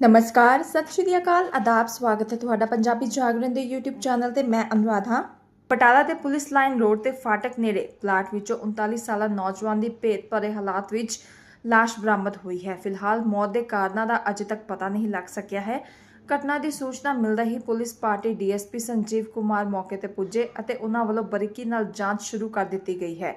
ਨਮਸਕਾਰ, ਸਤਿ ਸ਼੍ਰੀ ਅਕਾਲ, ਆਦਾਬ, ਸਵਾਗਤ ਹੈ ਤੁਹਾਡਾ ਪੰਜਾਬੀ ਜਾਗਰਣ ਦੇ YouTube ਚੈਨਲ ਤੇ ਮੈਂ ਅਨੁਰਾਧ। ਹਾਂ ਪਟਾਲਾ ਦੇ ਪੁਲਿਸ ਲਾਈਨ ਰੋਡ ਤੇ ਫਾਟਕ ਨੇੜੇ ਪਲਾਟ ਵਿੱਚੋਂ 39 ਸਾਲਾ ਨੌਜਵਾਨ ਦੀ ਭੇਤ ਭਰੇ ਹਾਲਾਤ ਵਿੱਚ ਲਾਸ਼ ਬਰਾਮਦ ਹੋਈ ਹੈ। ਫਿਲਹਾਲ ਮੌਤ ਦੇ ਕਾਰਨਾਂ ਦਾ ਅਜੇ ਤੱਕ ਪਤਾ ਨਹੀਂ ਲੱਗ ਸਕਿਆ ਹੈ। ਘਟਨਾ ਦੀ ਸੂਚਨਾ ਮਿਲਦਾ ਹੀ police party DSP Sanjeev Kumar ਮੌਕੇ ਤੇ ਪੁੱਜੇ ਅਤੇ ਉਹਨਾਂ ਵੱਲੋਂ ਬਰੀਕੀ ਨਾਲ ਜਾਂਚ ਸ਼ੁਰੂ ਕਰ ਦਿੱਤੀ ਗਈ ਹੈ।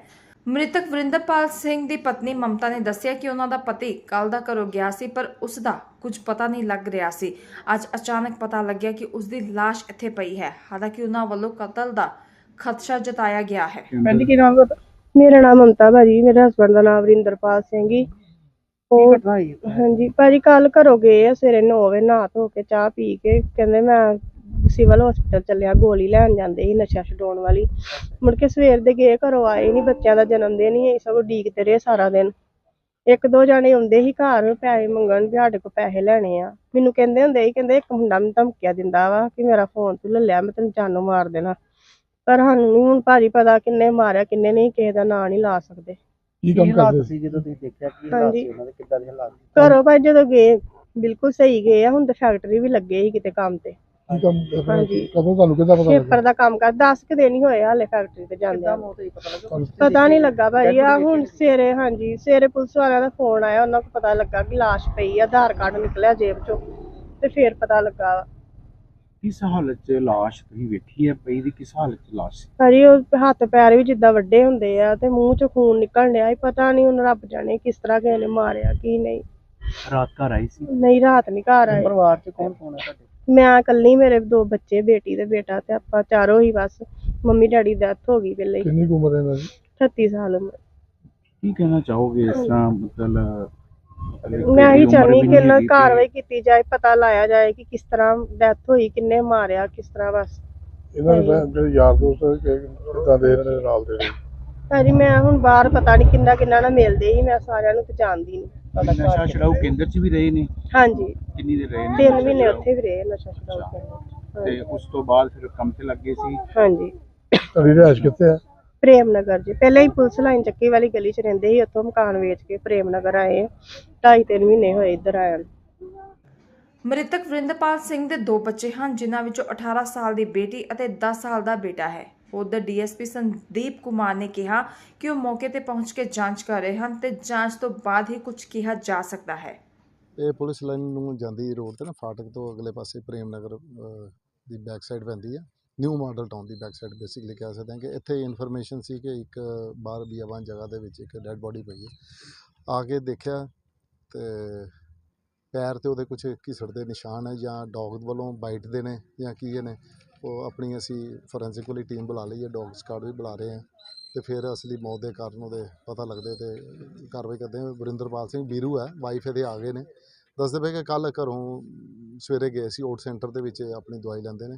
ਮ੍ਰਿਤਕ ਵਰਿੰਦਰਪਾਲ ਸਿੰਘ ਦੀ ਪਤਨੀ ਮਮਤਾ ਨੇ ਦੱਸਿਆ ਕਿ ਉਹਨਾਂ ਦਾ ਪਤੀ ਕੱਲ ਦਾ ਘਰੋਂ ਗਿਆ ਸੀ ਪਰ ਉਸ ਦਾ ਕੁਝ ਪਤਾ ਨਹੀਂ ਲੱਗ ਰਿਹਾ ਸੀ। ਅੱਜ ਅਚਾਨਕ ਪਤਾ ਲੱਗਿਆ ਕਿ ਉਸ ਦੀ ਲਾਸ਼ ਇੱਥੇ ਪਈ ਹੈ। ਹਾਲਾਂਕਿ ਉਹਨਾਂ ਵੱਲੋਂ ਕਤਲ ਦਾ ਖਦਸ਼ਾ ਜਤਾਇਆ ਗਿਆ ਹੈ। ਕਹਿੰਦੀ ਕੀ ਨਾਮ ਦਾ ਮੇਰਾ ਨਾਮ ਮਮਤਾ ਭਾਜੀ ਮੇਰੇ ਹਸਬੰਦ ਦਾ ਨਾਮ ਵਰਿੰਦਰਪਾਲ ਸਿੰਘ ਜੀ। ਉਹ ਘਟਨਾ ਹੋਈ? ਹਾਂਜੀ ਭਾਜੀ ਕੱਲ ਘਰੋਂ ਗਏ ਆ ਸਵੇਰੇ 9 ਵਜੇ ਨਹਾ ਧੋ ਕੇ ਚਾਹ ਪੀ ਕੇ। ਕਹਿੰਦੇ ਮੈਂ ਸਿਵਲ ਹਸਪੀਟਲ ਚੱਲਿਆ ਗੋਲੀ ਲੈਣ ਜਾਂਦੇ ਸੀ ਨਸ਼ਾ ਛਡਾਉਣ ਵਾਲੀ। ਮੁੜ ਕੇ ਸਵੇਰ ਦੇ ਗਏ ਘਰੋਂ ਆਏ ਨਹੀਂ ਬੱਚਿਆਂ ਦਾ ਜਨਮ ਦਿਨ ਹੀ ਸਗੋਂ ਡੀਕਦੇ ਰਹੇ ਸਾਰਾ ਦਿਨ। ਇੱਕ ਦੋ ਜਾਣੇ ਆਉਂਦੇ ਸੀ ਘਰ ਪੈਸੇ ਮੰਗਣ ਵੀ ਸਾਡੇ ਕੋਲ ਪੈਸੇ ਲੈਣੇ ਆ। ਮੈਨੂੰ ਕਹਿੰਦੇ ਹੁੰਦੇ ਸੀ ਕਹਿੰਦੇ ਇੱਕ ਮੁੰਡਾ ਮੈਨੂੰ ਧਮਕੀਆਂ ਦਿੰਦਾ ਵਾ ਕਿ ਮੇਰਾ ਫੋਨ ਤੂੰ ਲੈ ਲਿਆ ਮੈਂ ਤੈਨੂੰ ਜਾਨੋਂ ਮਾਰ ਦੇਣਾ। ਪਰ ਸਾਨੂੰ ਨਹੀਂ ਹੁਣ ਭਾਜੀ ਪਤਾ ਕਿੰਨੇ ਮਾਰਿਆ ਕਿੰਨੇ ਨਹੀਂ ਕਿਸੇ ਦਾ ਨਾਂ ਨਹੀਂ ਲਾ ਸਕਦੇ। ਕੀ ਕੰਮ ਕਰਦੇ ਸੀ? ਜਦੋਂ ਤੁਸੀਂ ਦੇਖਿਆ ਕੀ ਹਾਲਾਤ। ਸੀ ਉਹਨਾਂ ਦੇ ਕਿੱਦਾਂ ਦੇ ਹਾਲਾਤ? ਘਰੋਂ ਭਾਈ ਜਦੋਂ ਗਏ ਬਿਲਕੁਲ ਸਹੀ ਗਏ ਆ ਹੁਣ ਤਾਂ ਫੈਕਟਰੀ ਵੀ ਲੱਗੇ ਸੀ ਕਿਤੇ ਕੰਮ ਤੇ। ਕੀ ਕੰਮ ਆਪਣਾ ਹਾਂਜੀ। ਕਦੋਂ ਤੁਹਾਨੂੰ ਕਿੱਦਾਂ ਪਤਾ ਪੇਪਰ ਲੱਗਾ ਦਾ ਕੰਮ ਕਰ 10 ਕਿ ਦਿਨ ਹੀ ਹੋਏ ਹਾਲੇ ਫੈਕਟਰੀ ਤੇ ਜਾਂਦੇ ਕਿੱਦਾਂ ਆ ਮੌਤ ਹੋਈ ਪਤਾ ਨਹੀਂ ਲੱਗਾ ਭਾਈ ਆ ਹੁਣ ਸਵੇਰੇ ਹਾਂਜੀ ਸਵੇਰੇ ਪੁਲਿਸ ਵਾਲਿਆਂ ਦਾ ਫੋਨ ਆਇਆ ਉਹਨਾਂ ਨੂੰ ਪਤਾ ਲੱਗਾ ਕਿ ਲਾਸ਼ ਪਈ ਆ ਆਧਾਰ ਕਾਰਡ ਨਿਕਲਿਆ ਜੇਬ ਚੋਂ ਤੇ ਫੇਰ ਪਤਾ ਲੱਗਾ। ਕਿਸ ਹਾਲਤ 'ਚ ਲਾਸ਼ ਤੁਸੀਂ ਵੇਖੀ ਹੈ ਪਈ ਦੀ? ਕਿਸ ਹਾਲਤ 'ਚ ਲਾਸ਼ ਸੀ? ਉਹ ਹੱਥ ਪੈਰ ਵੀ ਜਿੱਦਾਂ ਵੱਡੇ ਹੁੰਦੇ ਆ ਤੇ ਮੂੰਹ ਚੋਂ ਖੂਨ ਨਿਕਲਣ ਡਿਆ ਸੀ ਪਤਾ ਨਹੀਂ ਹੁਣ ਰੱਬ ਜਾਣੇ ਕਿਸ ਤਰ੍ਹਾਂ ਕਿਸੇ ਨੇ ਮਾਰਿਆ ਕੀ ਨਹੀਂ। ਰਾਤ ਘਰ ਆਈ ਸੀ? ਨਹੀਂ ਰਾਤ ਨਹੀਂ ਘਰ ਆਏ। ਪਰਿਵਾਰ ਚ ਕੌਣ ਕੌਣ ਹੈ ਤੁਹਾਡੇ? ਮੈਂ ਇਕੱਲੀ ਮੇਰੇ ਦੋ ਬੱਚੇ ਬੇਟੀ ਤੇ ਬੇਟਾ ਤੇ ਆਪਾਂ ਚਾਰੋਂ ਹੀ ਬਸ ਮੰਮੀ ਡੈਡੀ ਦੀ ਡੈਥ ਹੋ ਗਈ ਪਹਿਲੇ ਹੀ। ਕਿੰਨੀ ਕੁ ਉਮਰ ਹੈ ਇਹਨਾਂ ਦੀ? 38 ਸਾਲ ਉਮਰ। ਕੀ ਕਹਿਣਾ ਚਾਹੋਗੇ ਇਸ ਤਰ੍ਹਾਂ ਮਤਲਬ ਮਤਲਬ ਮੈਂ ਹੀ ਚਾਹਨੀ ਵੀ ਕਿ ਇਹਨਾਂ ਕਾਰਵਾਈ ਕੀਤੀ ਜਾਏ ਪਤਾ ਲਾਇਆ ਜਾਏ ਕਿ ਕਿਸ ਤਰ੍ਹਾਂ ਡੈਥ ਹੋਈ ਕਿੰਨੇ ਮਾਰਿਆ ਕਿਸ ਤਰ੍ਹਾਂ ਬਸ। ਇਹਨਾਂ ਦੇ ਤਾਂ ਜਿਹੜੇ ਯਾਰ ਦੋਸਤ ਕਿੱਦਾਂ ਦੇ ਇਹਨਾਂ ਦੇ ਨਾਲ ਦੇ ਨੇ ਭਾਜੀ ਮੈਂ ਹੁਣ ਬਾਹਰ ਪਤਾ ਨਹੀਂ ਕਿੰਨਾ ਕਿੰਨਾ ਨਾਲ ਮਿਲਦੇ ਸੀ ਮੈਂ ਸਾਰਿਆਂ ਨੂੰ ਪਛਾਣਦੀ ਨਹੀਂ ਨਸ਼ਾ ਛਡਾਊ ਕੇਂਦਰ 'ਚ ਵੀ ਰਹੇ ਨੇ? ਹਾਂਜੀ। ਕਿੰਨੀ ਦੇ ਰਹੇ ਨੇ ਤਿੰਨ ਨਸ਼ਾ ਮਹੀਨੇ ਛੁਡਾਊ? ਉੱਥੇ ਵੀ ਰਹੇ ਨਸ਼ਾ ਛਡਾਊ ਕੇਂਦਰ। ਤੇ ਉਸ ਤੋਂ ਬਾਅਦ ਫਿਰ ਕੰਮ ਤੇ ਲੱਗੇ ਸੀ? ਹਾਂਜੀ। ਤੁਹਾਡੀ ਰਿਹਾਇਸ਼ ਕਿੱਥੇ ਹੈ ਪ੍ਰੇਮ ਨਗਰ ਜੀ। ਪਹਿਲਾਂ ਹੀ ਪੁਲਿਸ ਲਾਈਨ ਚੱਕੀ ਵਾਲੀ ਗਲੀ 'ਚ ਰਹਿੰਦੇ ਸੀ ਉੱਥੋਂ ਮਕਾਨ ਵੇਚ ਕੇ ਪ੍ਰੇਮ ਨਗਰ ਆਏ ਆ। ਢਾਈ ਤਿੰਨ ਮਹੀਨੇ ਹੋਏ ਇੱਧਰ ਆਇਆ ਨੂੰ। ਮ੍ਰਿਤਕ ਵਰਿੰਦਰਪਾਲ ਸਿੰਘ ਦੇ ਦੋ ਬੱਚੇ ਹਨ ਜਿਨ੍ਹਾਂ ਵਿੱਚੋਂ 18 ਸਾਲ ਦੀ ਬੇਟੀ ਅਤੇ 10 ਸਾਲ ਦਾ ਬੇਟਾ ਹੈ। ਉਧਰ ਡੀਐਸਪੀ ਸੰਦੀਪ ਕੁਮਾਰ ਨੇ ਕਿਹਾ ਕਿ ਉਹ ਮੌਕੇ ਤੇ ਪਹੁੰਚ ਕੇ ਜਾਂਚ ਕਰ ਰਹੇ ਹਨ ਤੇ ਜਾਂਚ ਤੋਂ ਬਾਅਦ ਹੀ ਕੁਝ ਕਿਹਾ ਜਾ ਸਕਦਾ ਹੈ। ਇਹ ਪੁਲਿਸ ਲਾਈਨ ਨੂੰ ਜਾਂਦੀ ਰੋਡ ਤੇ ਨਾ ਫਾਟਕ ਤੋਂ ਅਗਲੇ ਪਾਸੇ ਪ੍ਰੇਮ ਨਗਰ ਅਹ, ਦੀ ਬੈਕ ਸਾਈਡ ਪੈਂਦੀ ਹੈ ਨਿਊ ਮਾਡਲ ਟਾਊਨ ਦੀ ਬੈਕ ਸਾਈਡ ਬੇਸਿਕਲੀ ਕਹਿ ਸਕਦੇ ਹਾਂ ਕਿ ਇੱਥੇ ਇਨਫੋਰਮੇਸ਼ਨ ਸੀ ਕਿ ਇੱਕ ਬਾਹਰ ਬੀਆਬਾਨ ਜਗ੍ਹਾ ਦੇ ਵਿੱਚ ਇੱਕ ਡੈੱਡ ਬੋਡੀ ਪਈ ਹੈ ਆ ਕੇ ਦੇਖਿਆ ਤੇ ਪੈਰ ਤੇ ਉਹਦੇ ਕੁਝ ਘਿਸੜ ਦੇ ਨਿਸ਼ਾਨ ਹੈ ਜਾਂ ਡੌਗ ਵੱਲੋਂ ਬਾਈਟ ਦੇ ਨੇ ਜਾਂ ਕੀ ਨੇ ਉਹ ਆਪਣੀ ਅਸੀਂ ਫੋਰੈਂਸਿਕ ਵਾਲੀ ਟੀਮ ਬੁਲਾ ਲਈ ਹੈ ਡੌਗ ਸਕਾਡ ਵੀ ਬੁਲਾ ਰਹੇ ਹਾਂ। ਅਤੇ ਫਿਰ ਅਸਲੀ ਮੌਤ ਦੇ ਕਾਰਨ ਉਹਦੇ ਪਤਾ ਲੱਗਦੇ ਅਤੇ ਕਾਰਵਾਈ ਕਰਦੇ ਵਰਿੰਦਰਪਾਲ ਸਿੰਘ ਬੀਰੂ ਹੈ ਵਾਈਫ ਇਹਦੇ ਆ ਗਏ ਨੇ। ਦੱਸਦੇ ਪਏ ਕਿ ਕੱਲ੍ਹ ਘਰੋਂ ਸਵੇਰੇ ਗਏ ਸੀ ਓਟ ਸੈਂਟਰ ਦੇ ਵਿੱਚ ਆਪਣੀ ਦਵਾਈ ਲੈਂਦੇ ਨੇ।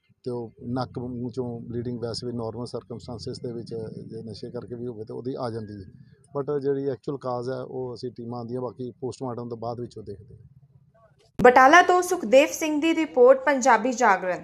ਅਤੇ ਉਹ ਨੱਕ ਮੂੰਹ ਚੋਂ ਬਲੀਡਿੰਗ ਵੈਸੇ ਵੀ ਨਾਰਮਲ ਸਰਕਮਸਟੈਂਸਸ ਦੇ ਵਿੱਚ, ਜੇ ਨਸ਼ੇ ਕਰਕੇ ਵੀ ਹੋਵੇ ਤਾਂ ਉਹਦੀ ਆ ਜਾਂਦੀ ਹੈ। ਬਟ ਜਿਹੜੀ ਐਕਚੁਅਲ ਕਾਜ਼ ਹੈ, ਉਹ ਅਸੀਂ ਟੀਮਾਂ ਆਉਂਦੀਆਂ, ਬਾਕੀ ਪੋਸਟਮਾਰਟਮ ਤੋਂ ਬਾਅਦ ਵਿੱਚ ਉਹ ਦੇਖਦੇ ਹਾਂ। ਬਟਾਲਾ ਤੋਂ ਸੁਖਦੇਵ ਸਿੰਘ ਦੀ ਰਿਪੋਰਟ, ਪੰਜਾਬੀ ਜਾਗਰਣ।